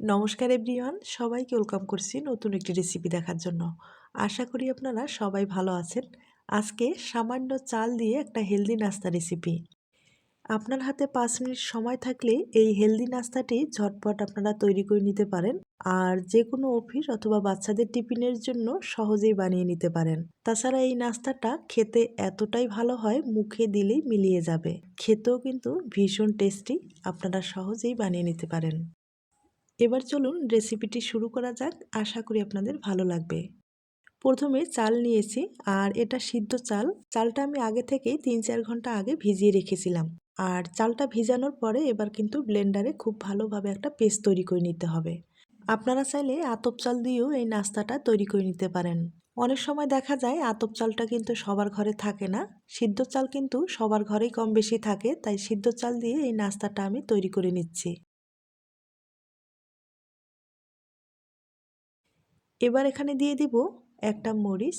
নমস্কার এভরিওয়ান, সবাইকে ওয়েলকাম করছি নতুন একটি রেসিপি দেখার জন্য। আশা করি আপনারা সবাই ভালো আছেন। আজকে সামান্য চাল দিয়ে একটা হেলদি নাস্তা রেসিপি। আপনার হাতে পাঁচ মিনিট সময় থাকলে এই হেলদি নাস্তাটি ঝটপট আপনারা তৈরি করে নিতে পারেন আর যে কোনো অফিস অথবা বাচ্চাদের টিফিনের জন্য সহজেই বানিয়ে নিতে পারেন। তাছাড়া এই নাস্তাটা খেতে এতটাই ভালো হয় মুখে দিলেই মিলিয়ে যাবে। খেতেও কিন্তু ভীষণ টেস্টি, আপনারা সহজেই বানিয়ে নিতে পারেন। এবার চলুন রেসিপিটি শুরু করা যাক। আশা করি আপনাদের ভালো লাগবে। প্রথমে চাল নিয়েছি আর এটা সিদ্ধ চাল। চালটা আমি আগে থেকেই তিন চার ঘণ্টা আগে ভিজিয়ে রেখেছিলাম। আর চালটা ভিজানোর পরে এবার কিন্তু ব্লেন্ডারে খুব ভালোভাবে একটা পেস্ট তৈরি করে নিতে হবে। আপনারা চাইলে আতপ চাল দিয়েও এই নাস্তাটা তৈরি করে নিতে পারেন। অনেক সময় দেখা যায় আতপ চালটা কিন্তু সবার ঘরে থাকে না। সিদ্ধ চাল কিন্তু সবার ঘরেই কম বেশি থাকে, তাই সিদ্ধ চাল দিয়ে এই নাস্তাটা আমি তৈরি করে নিচ্ছি। এবার এখানে দিয়ে দিব একটা মরিচ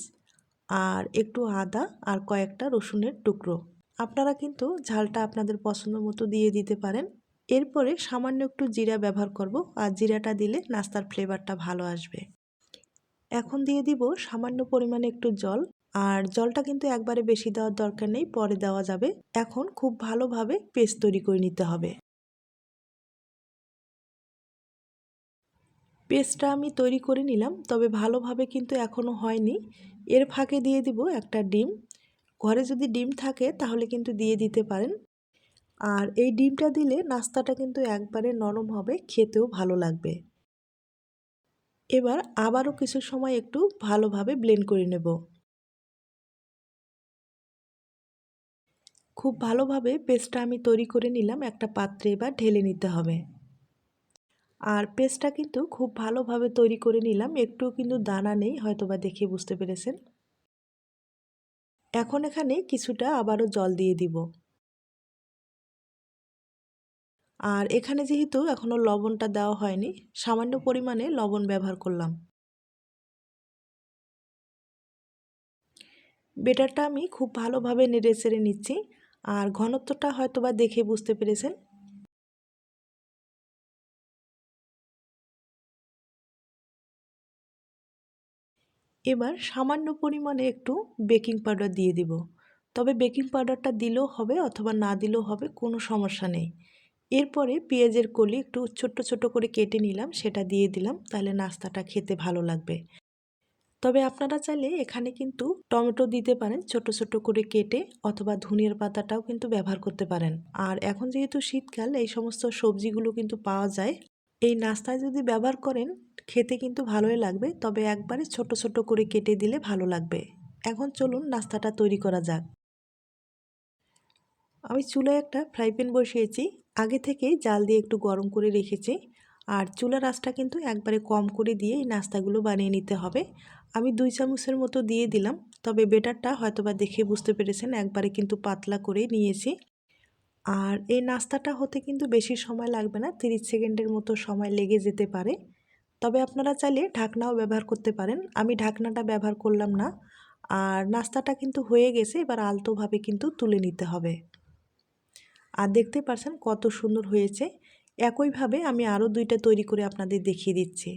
আর একটু আদা আর কয়েকটা রসুনের টুকরো। আপনারা কিন্তু ঝালটা আপনাদের পছন্দ মতো দিয়ে দিতে পারেন। এরপরে সামান্য একটু জিরা ব্যবহার করব আর জিরাটা দিলে নাস্তার ফ্লেভারটা ভালো আসবে। এখন দিয়ে দিব সামান্য পরিমাণে একটু জল আর জলটা কিন্তু একবারে বেশি দেওয়ার দরকার নেই, পরে দেওয়া যাবে। এখন খুব ভালোভাবে পেস্ট তৈরি করে নিতে হবে। পেস্টটা আমি তৈরি করে নিলাম, তবে ভালোভাবে কিন্তু এখনও হয়নি। এর ফাঁকে দিয়ে দিব একটা ডিম। ঘরে যদি ডিম থাকে তাহলে কিন্তু দিয়ে দিতে পারেন। আর এই ডিমটা দিলে নাস্তাটা কিন্তু একবারে নরম হবে, খেতেও ভালো লাগবে। এবার আবারও কিছু সময় একটু ভালোভাবে ব্লেন্ড করে নেব। খুব ভালোভাবে পেস্টটা আমি তৈরি করে নিলাম, একটা পাত্রে এবার ঢেলে নিতে হবে। আর পেস্টটা কিন্তু খুব ভালোভাবে তৈরি করে নিলাম। একটু কিন্তু দানা নেই হয়তো বা দেখে বুঝতে পেরেছেন। এখন এখানে কিছুটা আবারও জল দিয়ে দিব। আর এখানে যেহেতু এখনও লবণটা দেওয়া হয়নি, সামান্য পরিমাণে লবণ ব্যবহার করলাম। বেটারটা আমি খুব ভালোভাবে নেড়ে চেড়ে নিচ্ছি। আর ঘনত্বটা হয়তো বা দেখে বুঝতে পেরেছেন। এবার সামান্য পরিমাণে একটু বেকিং পাউডার দিয়ে দিব। তবে বেকিং পাউডারটা দিলেও হবে অথবা না দিলেও হবে, কোনো সমস্যা নেই। এরপরে পেঁয়াজের কলি একটু ছোট্ট ছোট করে কেটে নিলাম, সেটা দিয়ে দিলাম, তাহলে নাস্তাটা খেতে ভালো লাগবে। তবে আপনারা চাইলে এখানে কিন্তু টমেটো দিতে পারেন ছোট ছোট করে কেটে অথবা ধনিয়ার পাতাটাও কিন্তু ব্যবহার করতে পারেন। আর এখন যেহেতু শীতকাল, এই সমস্ত সবজিগুলো কিন্তু পাওয়া যায় এই নাস্তায় যদি ব্যবহার করেন, খেতে কিন্তু ভালোই লাগবে। তবে একবারে ছোট ছোট করে কেটে দিলে ভালো লাগবে। এখন চলুন নাস্তাটা তৈরি করা যাক। আমি চুলায় একটা ফ্রাই প্যান বসিয়েছি। আগে থেকেই জাল দিয়ে একটু গরম করে রেখেছি। আর চুলার আঁচটা কিন্তু একবারে কম করে দিয়ে এই নাস্তাগুলো বানিয়ে নিতে হবে। আমি দুই চামচের মতো দিয়ে দিলাম। তবে বেটারটা হয়তোবা দেখে বুঝতে পেরেছেন, একবারে কিন্তু পাতলা করে নিয়েছি। আর এই নাস্তাটা হতে কিন্তু বেশি সময় লাগবে না, তিরিশ সেকেন্ডের মতো সময় লেগে যেতে পারে। তবে আপনারা চাইলে ঢাকনাও ব্যবহার করতে পারেন। আমি ঢাকনাটা ব্যবহার করলাম না। আর নাস্তাটা কিন্তু হয়ে গেছে, এবার আলতোভাবে কিন্তু তুলে নিতে হবে। আর দেখতে পারছেন কত সুন্দর হয়েছে। একইভাবে আমি আরও দুইটা তৈরি করে আপনাদের দেখিয়ে দিচ্ছি।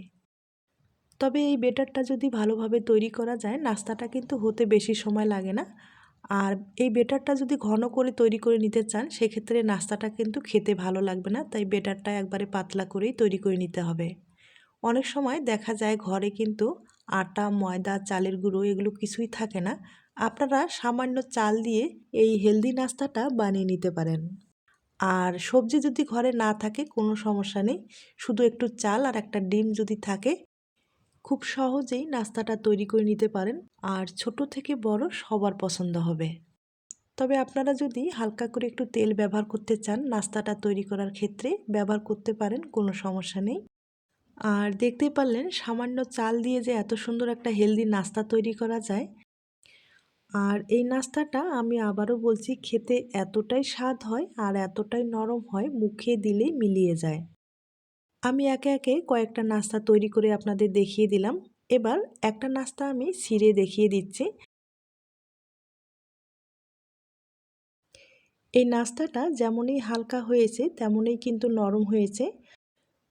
তবে এই বেটারটা যদি ভালোভাবে তৈরি করা যায়, নাস্তাটা কিন্তু হতে বেশি সময় লাগে না। আর এই বেটারটা যদি ঘন করে তৈরি করে নিতে চান, সেক্ষেত্রে নাস্তাটা কিন্তু খেতে ভালো লাগবে না, তাই বেটারটা একবারে পাতলা করেই তৈরি করে নিতে হবে। অনেক সময় দেখা যায় ঘরে কিন্তু আটা, ময়দা, চালের গুঁড়ো এগুলো কিছুই থাকে না। আপনারা সামান্য চাল দিয়ে এই হেলদি নাস্তাটা বানিয়ে নিতে পারেন। আর সবজি যদি ঘরে না থাকে, কোনো সমস্যা নেই। শুধু একটু চাল আর একটা ডিম যদি থাকে খুব সহজেই নাস্তাটা তৈরি করে নিতে পারেন, আর ছোট থেকে বড় সবার পছন্দ হবে। তবে আপনারা যদি হালকা করে একটু তেল ব্যবহার করতে চান, নাস্তাটা তৈরি করার ক্ষেত্রে ব্যবহার করতে পারেন, কোনো সমস্যা নেই। আর দেখতেই পারলেন, সামান্য চাল দিয়ে যে এত সুন্দর একটা হেলদি নাস্তা তৈরি করা যায়। আর এই নাস্তাটা আমি আবারও বলছি, খেতে এতটাই স্বাদ হয় আর এতটাই নরম হয়, মুখে দিলেই মিলিয়ে যায়। আমি একে একে কয়েকটা নাস্তা তৈরি করে আপনাদের দেখিয়ে দিলাম। এবার একটা নাস্তা আমি ছিঁড়ে দেখিয়ে দিচ্ছি। এই নাস্তাটা যেমনই হালকা হয়েছে, তেমনই কিন্তু নরম হয়েছে।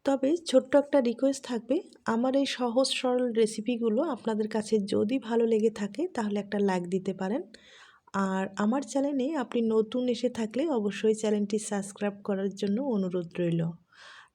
তবে ছোট্ট একটা রিকোয়েস্ট থাকবে, আমার এই সহজ সরল রেসিপিগুলো আপনাদের কাছে যদি ভালো লেগে থাকে, তাহলে একটা লাইক দিতে পারেন। আর আমার চ্যানেলে আপনি নতুন এসে থাকলে অবশ্যই চ্যানেলটি সাবস্ক্রাইব করার জন্য অনুরোধ রইল।